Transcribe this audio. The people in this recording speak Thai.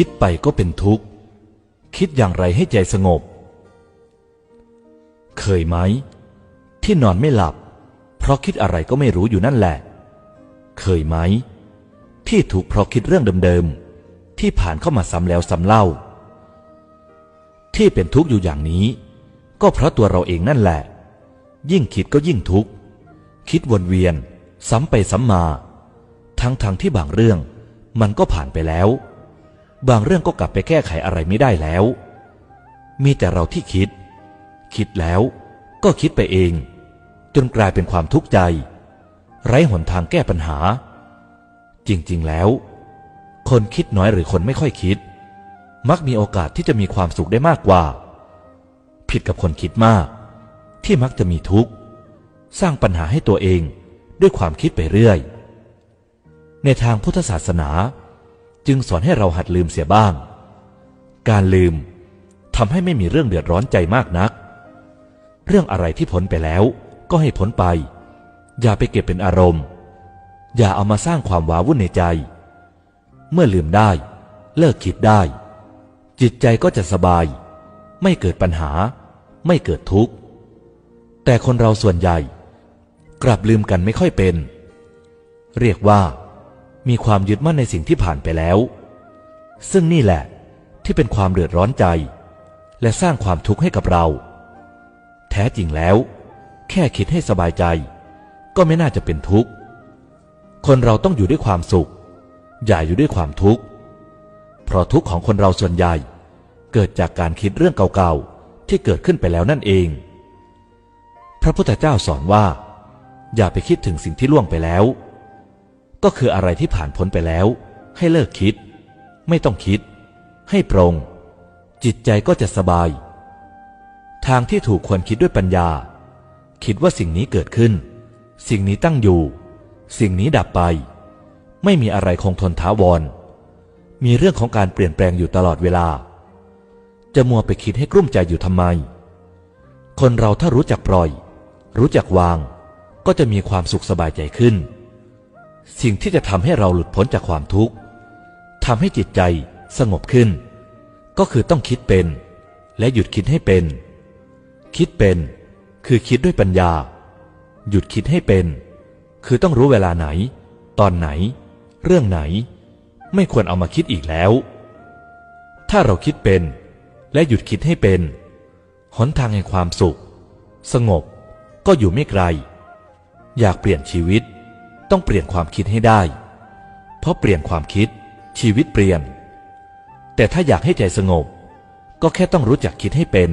คิดไปก็เป็นทุกข์ คิดอย่างไรให้ใจสงบ เคยไหม ที่นอนไม่หลับ เพราะคิดอะไรก็ไม่รู้อยู่นั่นแหละ เคยไหม ที่ถูกเพราะคิดเรื่องเดิมๆที่ผ่านเข้ามาซ้ำแล้วซ้ำเล่า ที่เป็นทุกข์อยู่อย่างนี้ ก็เพราะตัวเราเองนั่นแหละ ยิ่งคิดก็ยิ่งทุกข์ คิดวนเวียน ซ้ำไปซ้ำมา ทั้งๆทที่บางเรื่องมันก็ผ่านไปแล้ว บางเรื่องก็กลับไปแก้ไขอะไรไม่ได้แล้ว มีแต่เราที่คิด คิดแล้วก็คิดไปเอง จนกลายเป็นความทุกข์ใจ ไร้หนทางแก้ปัญหา จริงๆแล้ว คนคิดน้อยหรือคนไม่ค่อยคิด มักมีโอกาสที่จะมีความสุขได้มากกว่า ผิดกับคนคิดมาก ที่มักจะมีทุกข์ สร้างปัญหาให้ตัวเองด้วยความคิดไปเรื่อย ในทางพุทธศาสนา จึงสอนให้เราหัดลืมเสียบ้าง การลืมทำให้ไม่มีเรื่องเดือดร้อนใจมากนัก เรื่องอะไรที่พ้นไปแล้วก็ให้พ้นไป อย่าไปเก็บเป็นอารมณ์ อย่าเอามาสร้างความว้าวุ่นในใจ เมื่อลืมได้ เลิกคิดได้ จิตใจก็จะสบาย ไม่เกิดปัญหา ไม่เกิดทุกข์ แต่คนเราส่วนใหญ่ กลับลืมกันไม่ค่อยเป็น เรียกว่า มีความยึดมั่นในสิ่งที่ผ่านไปแล้ว ซึ่งนี่แหละที่เป็นความเดือดร้อนใจ และสร้างความทุกข์ให้กับเรา แท้จริงแล้ว แค่คิดให้สบายใจ ก็ไม่น่าจะเป็นทุกข์ คนเราต้องอยู่ด้วยความสุข อย่าอยู่ด้วยความทุกข์ เพราะทุกข์ของคนเราส่วนใหญ่ เกิดจากการคิดเรื่องเก่าๆ ที่เกิดขึ้นไปแล้วนั่นเอง พระพุทธเจ้าสอนว่า อย่าไปคิดถึงสิ่งที่ล่วงไปแล้ว ก็คืออะไรที่ผ่านพ้นไปแล้ว ให้เลิกคิด ไม่ต้องคิด ให้ปรง จิตใจก็จะสบาย ทางที่ถูกควรคิดด้วยปัญญา คิดว่าสิ่งนี้เกิดขึ้น สิ่งนี้ตั้งอยู่ สิ่งนี้ดับไป ไม่มีอะไรคงทนท้าวร มีเรื่องของการเปลี่ยนแปลงอยู่ตลอดเวลา จะมัวไปคิดให้กลุ้มใจอยู่ทำไม คนเราถ้ารู้จักปล่อย รู้จักวาง ก็จะมีความสุขสบายใจขึ้น สิ่งที่จะทำให้เราหลุดพ้นจากความทุกข์ทำให้จิตใจสงบขึ้น ก็คือต้องคิดเป็น และหยุดคิดให้เป็น คิดเป็น คือคิดด้วยปัญญา หยุดคิดให้เป็น คือต้องรู้เวลาไหน ตอนไหน เรื่องไหน ไม่ควรเอามาคิดอีกแล้ว ถ้าเราคิดเป็น และหยุดคิดให้เป็น หนทางแห่งความสุข สงบก็อยู่ไม่ไกล อยากเปลี่ยนชีวิต ต้องเปลี่ยนความคิดให้ได้ เพราะเปลี่ยนความคิดชีวิตเปลี่ยน แต่ถ้าอยากให้ใจสงบ ก็แค่ต้องรู้จักคิดให้เป็น